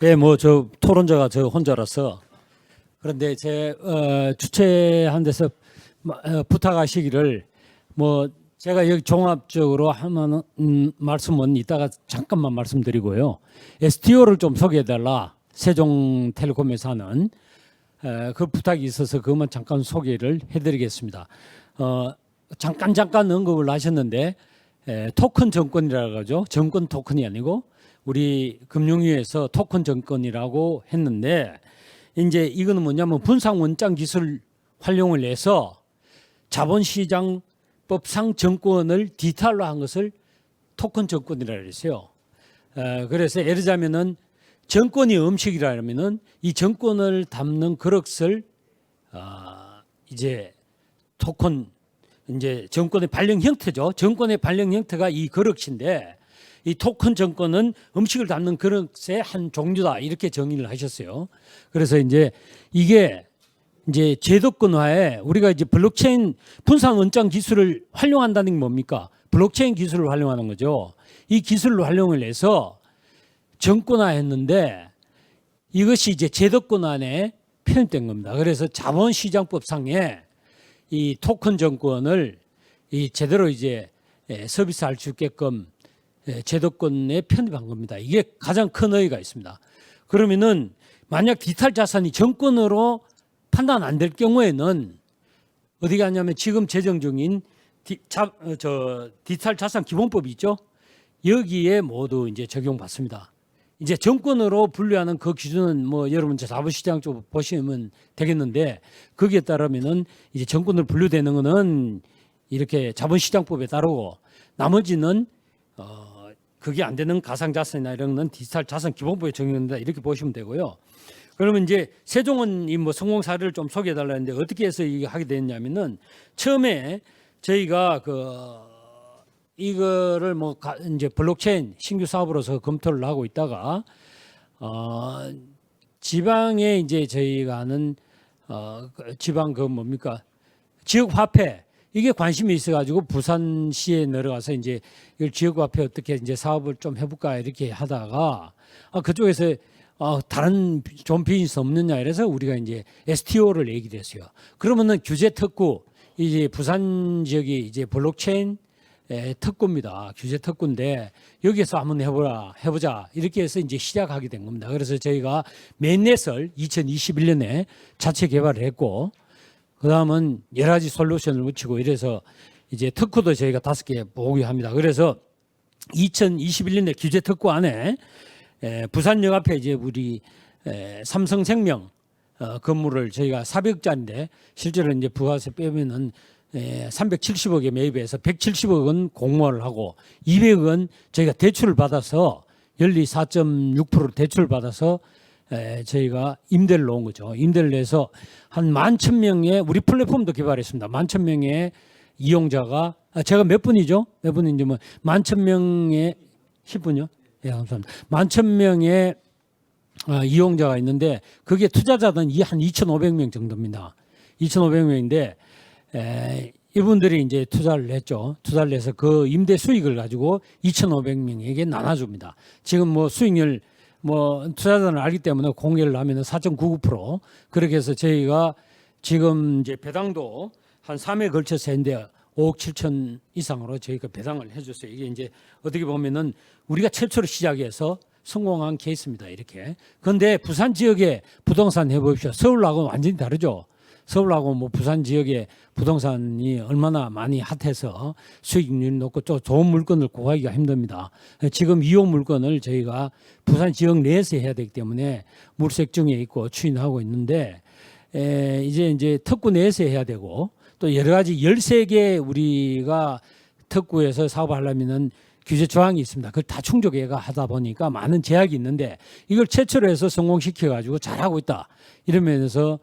네, 뭐 저 토론자가 저 혼자라서 그런데 제 어, 주최한 데서 마- 어, 부탁하시기를 뭐 제가 여기 종합적으로 하면 음, 말씀은 이따가 잠깐만 말씀드리고요. STO를 좀 소개해달라. 세종텔레콤에서 하는 에, 그 부탁이 있어서 그것만 잠깐 소개를 해드리겠습니다. 어, 잠깐 잠깐 언급을 하셨는데 에, 토큰 정권이라고 하죠. 정권 토큰이 아니고 우리 금융위에서 토큰 정권이라고 했는데 이제 이거는 뭐냐면 분상 원장 기술 활용을 해서 자본시장 법상 정권을 디지털화한 것을 토큰 정권이라고 했어요. 에, 그래서 예를 들자면은 정권이 음식이라면은 이 정권을 담는 그릇을 아, 이제 토큰 이제 정권의 발령 형태죠. 정권의 발령 형태가 이 그릇인데 이 토큰 정권은 음식을 담는 그릇의 한 종류다 이렇게 정의를 하셨어요. 그래서 이제 이게 이제 제도권화에 우리가 이제 블록체인 분산 원장 기술을 활용한다는 게 뭡니까? 블록체인 기술을 활용하는 거죠. 이 기술을 활용을 해서 정권화했는데 이것이 이제 제도권 안에 표현된 겁니다. 그래서 자본시장법상에 이 토큰 정권을 이 제대로 이제 예, 서비스할 수 있게끔 예, 제도권에 편입한 겁니다. 이게 가장 큰 의의가 있습니다. 그러면은 만약 디지털 자산이 정권으로 판단 안 될 경우에는 어디 가냐면 지금 제정 중인 디, 자, 어, 저 디지털 자산 기본법이 있죠. 여기에 모두 이제 적용받습니다. 이제 정권으로 분류하는 그 기준은 뭐 여러분 저 자본시장 쪽 보시면 되겠는데 거기에 따르면은 이제 정권으로 분류되는 거는 이렇게 자본시장법에 따르고 나머지는 어 그게 안 되는 가상 자산이나 이런 거는 디지털 자산 기본법에 적용된다 이렇게 보시면 되고요. 그러면 이제 세종은 이 뭐 성공 사례를 좀 소개해 달라는데 어떻게 해서 이게 하게 됐냐면은 처음에 저희가 그 이거를 뭐 가- 이제 블록체인 신규 사업으로서 검토를 하고 있다가 어 지방에 이제 저희가 하는 어그 지방 그 뭡니까 지역 화폐 이게 관심이 있어가지고 부산시에 내려가서 이제 이걸 지역 화폐 어떻게 이제 사업을 좀 해볼까 이렇게 하다가 아 그쪽에서 어 다른 좋은 비즈니스 없느냐 이래서 우리가 이제 STO를 얘기를 했어요. 그러면은 규제 특구 이제 부산 지역이 이제 블록체인 에, 특구입니다. 규제 특구인데 여기에서 한번 해보라 해보자 이렇게 해서 이제 시작하게 된 겁니다. 그래서 저희가 맨넷을 2021년에 자체 개발을 했고 그 다음은 여러 가지 솔루션을 붙이고 이래서 이제 특구도 저희가 다섯 개 보유합니다. 그래서 2021년에 규제 특구 안에 에, 부산역 앞에 이제 우리 에, 삼성생명 어, 건물을 저희가 400억짜리인데 실제로 이제 부가세 빼면은 에, 370억에 매입해서 170억은 공모를 하고 200억은 저희가 대출을 받아서 연리 4.6% 대출을 받아서 에, 저희가 임대를 놓은 거죠. 임대를 내서 한 만 천 명의 우리 플랫폼도 개발했습니다. 만 천 명의 이용자가 아, 제가 몇 분이죠? 몇 분인지 뭐 만 천 명의 10분요? 예, 감사합니다. 만 천 명의 아, 이용자가 있는데 그게 투자자는 이한 2,500명 정도입니다. 2,500명인데 에, 이분들이 이제 투자를 했죠. 투자를 해서 그 임대 수익을 가지고 2,500명에게 나눠줍니다. 지금 뭐 수익률 뭐 투자자는 알기 때문에 공개를 하면은 4.99% 그렇게 해서 저희가 지금 이제 배당도 한 3회 걸쳐서 했는데 5억 7천 이상으로 저희가 배당을 해줬어요. 이게 이제 어떻게 보면은 우리가 최초로 시작해서 성공한 케이스입니다. 이렇게. 그런데 부산 지역의 부동산 해보십시오. 서울하고는 완전히 다르죠. 서울하고 뭐 부산 지역의 부동산이 얼마나 많이 핫해서 수익률이 높고 또 좋은 물건을 구하기가 힘듭니다. 지금 이호 물건을 저희가 부산 지역 내에서 해야 되기 때문에 물색중에 있고 추진하고 있는데 에, 이제 이제 특구 내에서 해야 되고 또 여러 가지 13개 우리가 특구에서 사업을 하려면은 규제 조항이 있습니다. 그걸 다 충족해가 하다 보니까 많은 제약이 있는데 이걸 최초로 해서 성공시켜 가지고 잘하고 있다. 이러면서 어,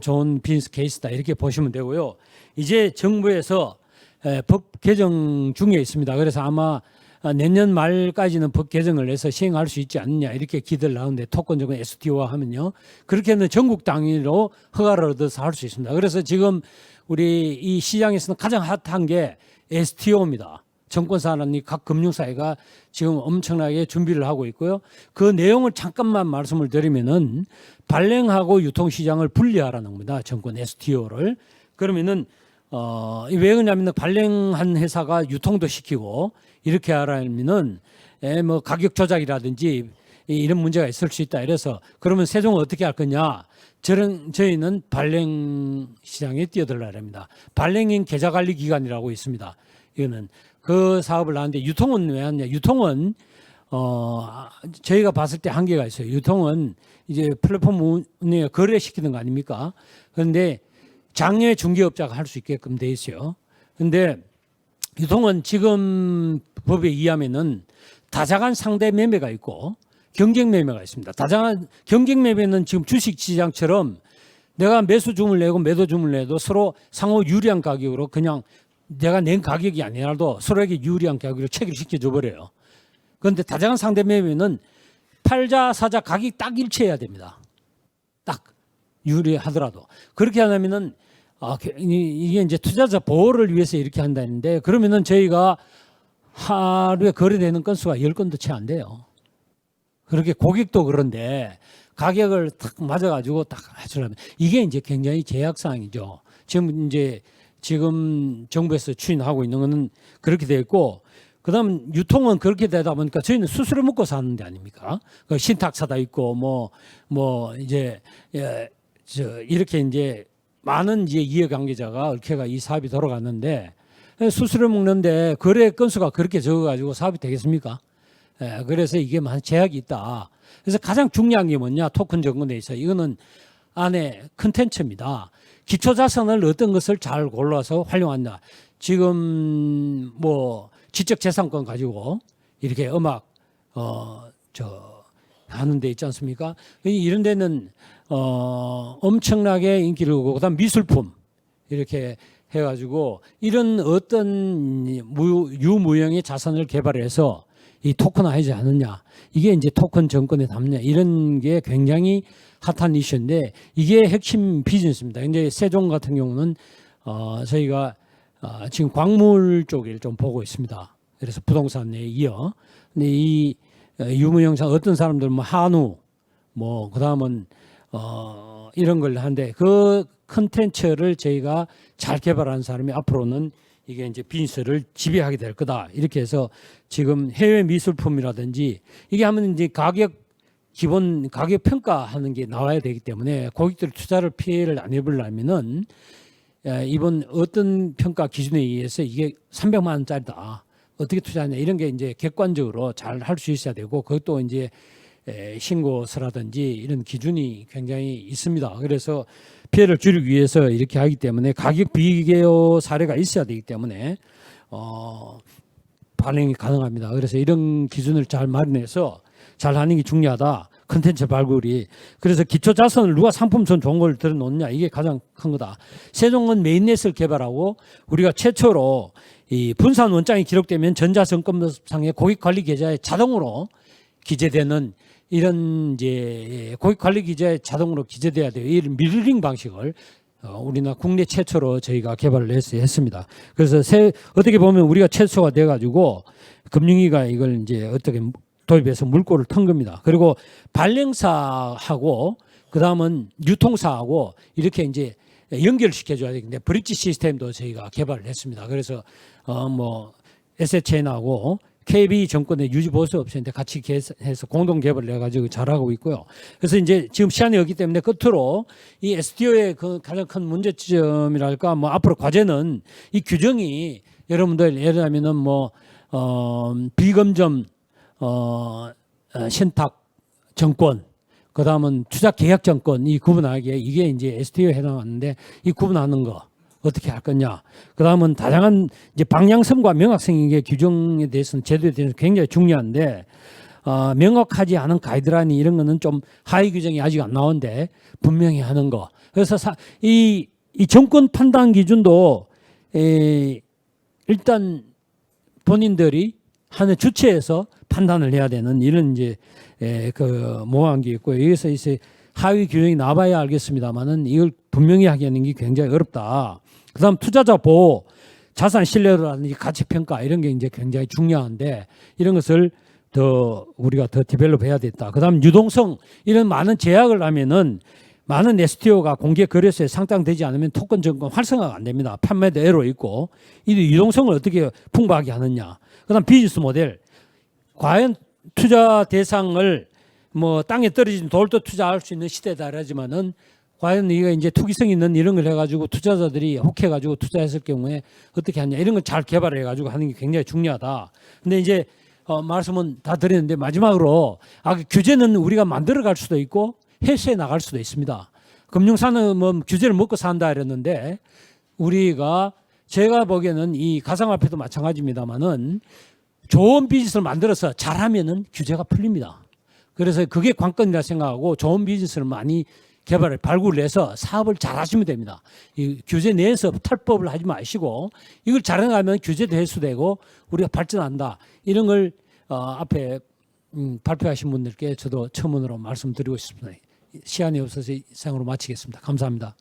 좋은 비즈니스 케이스다. 이렇게 보시면 되고요. 이제 정부에서 에, 법 개정 중에 있습니다. 그래서 아마 아, 내년 말까지는 법 개정을 해서 시행할 수 있지 않느냐 이렇게 기대를 하는데 토건 정권 STO화 하면요 그렇게는 전국 단위로 허가를 얻어서 할 수 있습니다. 그래서 지금 우리 이 시장에서는 가장 핫한 게 STO입니다. 정권사나 각 금융사회가 지금 엄청나게 준비를 하고 있고요. 그 내용을 잠깐만 말씀을 드리면은 발행하고 유통시장을 분리하라는 겁니다. 정권 STO를. 그러면은 어, 왜 그러냐면 발행한 회사가 유통도 시키고 이렇게 하라면은 에, 뭐 가격 조작이라든지 이- 이런 문제가 있을 수 있다. 이래서 그러면 세종은 어떻게 할 거냐? 저는 저희는 발행 시장에 뛰어들라 합니다. 발행인 계좌 관리 기관이라고 있습니다. 이거는 그 사업을 하는데 유통은 왜 하냐? 유통은 어 저희가 봤을 때 한계가 있어요. 유통은 이제 플랫폼 운영에 거래시키는 거 아닙니까? 그런데 장외 중개업자가 할 수 있게끔 돼 있어요. 근데 유통은 지금 법에 의하면은 다자간 상대 매매가 있고 경쟁 매매가 있습니다. 다자간 경쟁 매매는 지금 주식 시장처럼 내가 매수 주문을 내고 매도 주문을 내도 서로 상호 유리한 가격으로 그냥 내가 낸 가격이 아니라도 서로에게 유리한 가격으로 체결시켜 줘 버려요. 그런데 다자간 상대 매매는 팔자 사자 가격이 딱 일치해야 됩니다. 딱 유리하더라도 그렇게 하려면은 아, 게- 이- 이게 이제 투자자 보호를 위해서 이렇게 한다는데 그러면은 저희가 하루에 거래되는 건수가 10건도 채 안 돼요. 그렇게 고객도 그런데 가격을 딱 맞아가지고 딱 하시려면 이게 이제 굉장히 제약 사항이죠. 지금 이제 지금 정부에서 추진하고 있는 거는 그렇게 되어 있고 그다음 유통은 그렇게 되다 보니까 저희는 수수료 먹고 사는 데 아닙니까? 그 신탁사다 있고 뭐뭐 이제 예, 저 이렇게 이제 많은 이제 이해 관계자가 얽혀가 이 사업이 돌아갔는데 수수료 먹는데 거래 건수가 그렇게 적어가지고 사업이 되겠습니까? 예, 그래서 이게 많은 제약이 있다. 그래서 가장 중요한 게 뭐냐 토큰 정권에 있어 이거는 안에 컨텐츠입니다. 기초 자산을 어떤 것을 잘 골라서 활용한다. 지금 뭐 지적 재산권 가지고 이렇게 음악 어저 하는 데 있지 않습니까? 이런 데는 어 엄청나게 인기를 끌고 그다음 미술품 이렇게 해가지고 이런 어떤 무, 유무형의 자산을 개발해서 이 토큰화하지 않느냐 이게 이제 토큰 정권에 담냐 이런 게 굉장히 핫한 이슈인데 이게 핵심 비즈니스입니다. 근데 세종 같은 경우는 어 저희가 어 지금 광물 쪽을 좀 보고 있습니다. 그래서 부동산에 이어 근데 이 어, 유무형상 어떤 사람들 뭐 한우 뭐 그다음은 어 이런 걸 하는데 그 컨텐츠를 저희가 잘 개발한 사람이 앞으로는 이게 이제 비즈니스를 지배하게 될 거다. 이렇게 해서 지금 해외 미술품이라든지 이게 하면 이제 가격 기본 가격 평가하는 게 나와야 되기 때문에 고객들 투자를 피해를 안 입으려면은 에, 이번 어떤 평가 기준에 의해서 이게 300만 원짜리다. 어떻게 투자하냐. 이런 게 이제 객관적으로 잘 할 수 있어야 되고 그것도 이제 에, 신고서라든지 이런 기준이 굉장히 있습니다. 그래서 피해를 줄이기 위해서 이렇게 하기 때문에 가격 비교 사례가 있어야 되기 때문에 어, 반영이 가능합니다. 그래서 이런 기준을 잘 마련해서 잘 하는 게 중요하다. 컨텐츠 발굴이. 그래서 기초 자산을 누가 상품성 좋은 걸 들어놓느냐 이게 가장 큰 거다. 세종은 메인넷을 개발하고 우리가 최초로 이 분산 원장이 기록되면 전자증권상의 고객 관리 계좌에 자동으로 기재되는 이런 이제 고객 관리 기자에 자동으로 기재돼야 돼요. 이런 미러링 방식을 어, 우리나라 국내 최초로 저희가 개발을 했, 했습니다. 그래서 새, 어떻게 보면 우리가 최초가 돼가지고 금융위가 이걸 이제 어떻게 도입해서 물꼬를 턴 겁니다. 그리고 발행사하고 그 다음은 유통사하고 이렇게 이제 연결시켜줘야 되는데 브릿지 시스템도 저희가 개발을 했습니다. 그래서 어뭐 SHN하고 KB 정권의 유지 보수 업체인데 같이 해서 공동 개발을 해가지고 잘하고 있고요. 그래서 이제 지금 시간이 없기 때문에 끝으로 이 SDO의 그 가장 큰 문제점이랄까 뭐 앞으로 과제는 이 규정이 여러분들 예를 들면은 뭐 어, 비검점 어, 어, 신탁 정권 그 다음은 투자 계약 정권 이 구분하기에 이게 이제 STO에 해당하는데 이 구분하는 거 어떻게 할 거냐. 그 다음은 다양한 이제 방향성과 명확성의 규정에 대해서는 제도에 대해서 굉장히 중요한데 어, 명확하지 않은 가이드라인 이런 거는 좀 하위 규정이 아직 안 나오는데 분명히 하는 거. 그래서 사, 이, 이 정권 판단 기준도 에, 일단 본인들이 하는 주체에서 판단을 해야 되는 이런 이제 에, 그 모호한 게 있고요. 여기서 이제 하위 규정이 나와야 알겠습니다만은 이걸 분명히 하게 하는 게 굉장히 어렵다. 그다음 투자자 보호 자산 신뢰도라든지 가치 평가 이런 게 이제 굉장히 중요한데 이런 것을 더 우리가 더 디벨롭해야 됐다. 그다음 유동성 이런 많은 제약을 하면은 많은 STO가 공개 거래소에 상장되지 않으면 토큰 증권 활성화가 안 됩니다. 판매도 애로 있고 이 유동성을 어떻게 풍부하게 하느냐. 그다음 비즈니스 모델 과연 투자 대상을 뭐 땅에 떨어진 돌도 투자할 수 있는 시대다 그러지만은 과연 이게 이제 투기성 있는 이런 걸 해가지고 투자자들이 혹해가지고 투자했을 경우에 어떻게 하냐 이런 걸 잘 개발을 해가지고 하는 게 굉장히 중요하다. 근데 이제 어, 말씀은 다 드렸는데 마지막으로 아, 그 규제는 우리가 만들어갈 수도 있고 해소해 나갈 수도 있습니다. 금융산업은 규제를 먹고 산다 이랬는데 우리가 제가 보기에는 이 가상화폐도 마찬가지입니다만은 좋은 비즈니스를 만들어서 잘하면은 규제가 풀립니다. 그래서 그게 관건이라 생각하고 좋은 비즈니스를 많이 개발을 발굴을 해서 사업을 잘 하시면 됩니다. 이 규제 내에서 탈법을 하지 마시고 이걸 잘해가면 규제도 해소되고 우리가 발전한다. 이런 걸 어, 앞에 음, 발표하신 분들께 저도 첨언으로 말씀드리고 싶습니다. 시간이 없어서 이상으로 마치겠습니다. 감사합니다.